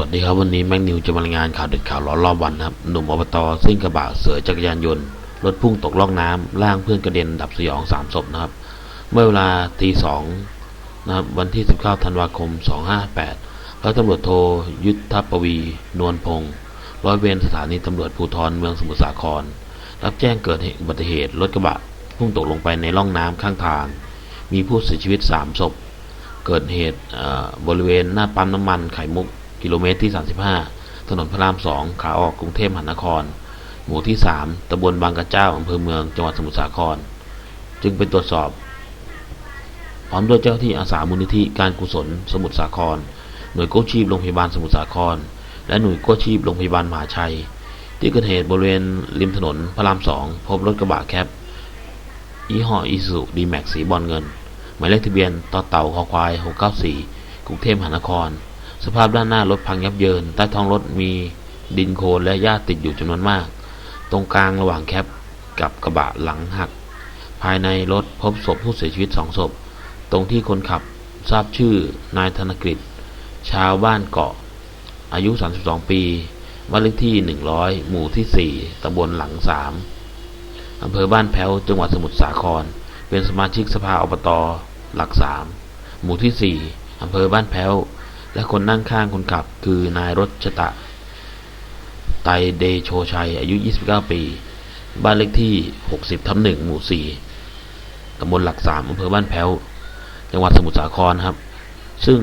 วัสดีครับวันนี้แม็กนิวจะมารายงานข่าวเด็ดข่าวร้อนรอบวันครับ หนุ่มอบตซิ่งกระบะเสือจักรยานยนต์ รถพุ่งตกล่องน้ำล่างเพื่อนกระเด็นดับสยองสามศพนะครับ เมื่อเวลาตีสองนะครับวันที่ 19 ธันวาคม 258ร้อยตำรวจโทยุทธปวี นวลพงศ์ร้อยเวรสถานีตำรวจภูธรเมืองสมุทรสาคร รับแจ้งเกิดเหตุอุบัติเหตุรถกระบะพุ่งตกลงไปในร่องน้ำข้างทาง มีผู้เสียชีวิต3ศพ เกิดเหตุบริเวณหน้าปั๊มน้ำมันไข่มุก กิโลเมตรที่ 35 ถนนพระราม2ขาออกกรุงเทพมหานคร หมู่ที่ 3ตำบลบางกระเจ้าอำเภอเมืองจังหวัดสมุทรสาคร จึงไปตรวจสอบ พร้อมด้วยเจ้าหน้าที่อาสามูลนิธิการกุศลสมุทรสาคร หน่วยกู้ชีพโรงพยาบาลสมุทรสาคร และหน่วยกู้ชีพโรงพยาบาลมหาชัย ที่เกิดเหตุบริเวณริมถนนพระราม2พบรถกระบะแคปยี่ห้ออีซูดีแม็กสีบอลเงิน หมายเลขทะเบียนต่อเต่าคอควาย 694 กรุงเทพมหานคร สภาพด้านหน้ารถพังยับเยิน ใต้ท้องรถมีดินโคลนและหญ้าติดอยู่จำนวนมาก ตรงกลางระหว่างแคปกับกระบะหลังหัก ภายในรถพบศพผู้เสียชีวิตสองศพ ตรงที่คนขับทราบชื่อนายธนกฤษชาวบ้านเกาะ อายุ 32 ปีบ้านเลขที่ 100 หมู่ที่ 4ตำบลหลัง 3อำเภอบ้านแพ้ว จังหวัดสมุทรสาคร เป็นสมาชิกสภาอบต หลัก 3 หมู่ที่ 4อำเภอบ้านแพ้ว และคนนั่งข้างคนขับ คือนายรถชตะ ไตเดโชชัย อายุ 29 ปี บ้านเลขที่ 60ทับ1หมู่ 4ตำบลหลัก3อำเภอบ้านแพ้ว จังหวัดสมุทรสาครครับ ซึ่ง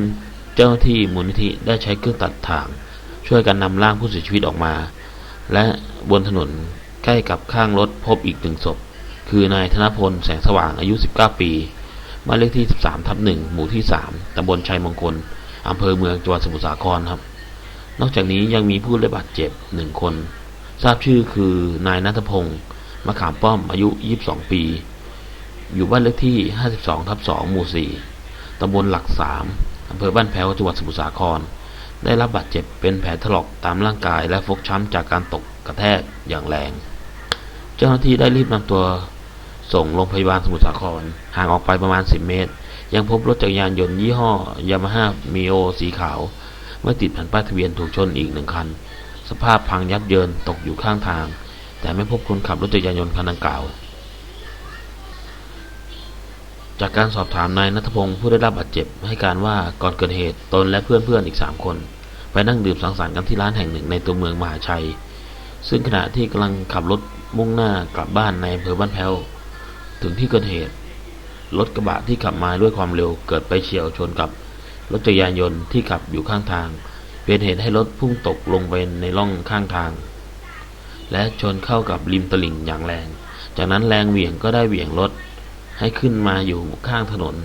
เจ้าหน้าที่มูลนิธิได้ใช้เครื่องตัดถ่าง ช่วยกันนำร่างผู้เสียชีวิตออกมา และบนถนนใกล้กับข้างรถพบอีกหนึ่งศพ คือนายธนพลแสงสว่างอายุ 19 ปีบ้านเลขที่ 13ทับ1หมู่ที่ 3ตำบลชัยมงคล อำเภอเมืองจังหวัดสมุทรสาครครับ นอกจากนี้ยังมีผู้ได้บาดเจ็บหนึ่งคน ทราบชื่อคือนายนัทพงศ์มะขามป้อมอายุ 22 ปี อยู่บ้านเลขที่ 52ทับ2หมู่ 4ตำบลหลัก 3อำเภอบ้านแพ้วจังหวัดสมุทรสาคร ได้รับบาดเจ็บเป็นแผลถลอกตามร่างกายและฟกช้ำจากการตกกระแทกอย่างแรง เจ้าหน้าที่ได้รีบนำตัวส่งโรงพยาบาลสมุทรสาคร ห่างออกไปประมาณ 10 เมตร ยังพบรถจักรยานยนต์ยี่ห้อยามาฮ่ามีโอสีขาวไม่ติดแผ่นป้ายทะเบียนถูกชนอีกหนึ่งคัน สภาพพังยับเยินตกอยู่ข้างทาง แต่ไม่พบคนขับรถจักรยานยนต์คันดังกล่าว จากการสอบถามนายนัทพงศ์ผู้ได้รับบาดเจ็บให้การว่าก่อนเกิดเหตุตนและเพื่อนๆอีก3คน ไปนั่งดื่มสังสรรค์กันที่ร้านแห่งหนึ่งในตัวเมืองมหาชัย ซึ่งขณะที่กำลังขับรถมุ่งหน้ากลับบ้านในอำเภอบ้านแพ้วถึงที่เกิดเหตุ รถกระบะที่ขับมาด้วยความเร็วเกิดไปเฉียวชนกับรถจักรยานยนต์ที่ขับอยู่ข้างทาง เป็นเหตุให้รถพุ่งตกลงไปในร่องข้างทาง และชนเข้ากับริมตลิ่งอย่างแรง จากนั้นแรงเหวี่ยงก็ได้เหวี่ยงรถให้ขึ้นมาอยู่ข้างถนน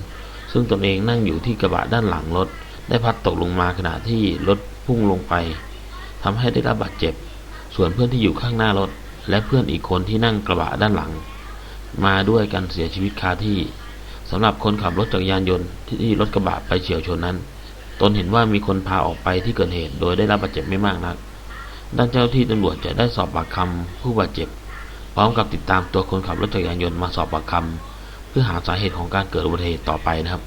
ซึ่งตนเองนั่งอยู่ที่กระบะด้านหลังรถ ได้พัดตกลงมาขณะที่รถพุ่งลงไปทำให้ได้รับบาดเจ็บ ส่วนเพื่อนที่อยู่ข้างหน้ารถ และเพื่อนอีกคนที่นั่งกระบะด้านหลัง มาด้วยกันเสียชีวิตคาที่ สำหรับคนขับรถจักรยานยนต์ที่รถกระบะไปเฉียวชนนั้น ตนเห็นว่ามีคนพาออกไปที่เกิดเหตุ โดยได้รับบาดเจ็บไม่มากนัก ด้านเจ้าที่ตำรวจจะได้สอบปากคำผู้บาดเจ็บ พร้อมกับติดตามตัวคนขับรถจักรยานยนต์มาสอบปากคำเพื่อหาสาเหตุของการเกิดอุบัติเหตุต่อไปนะครับ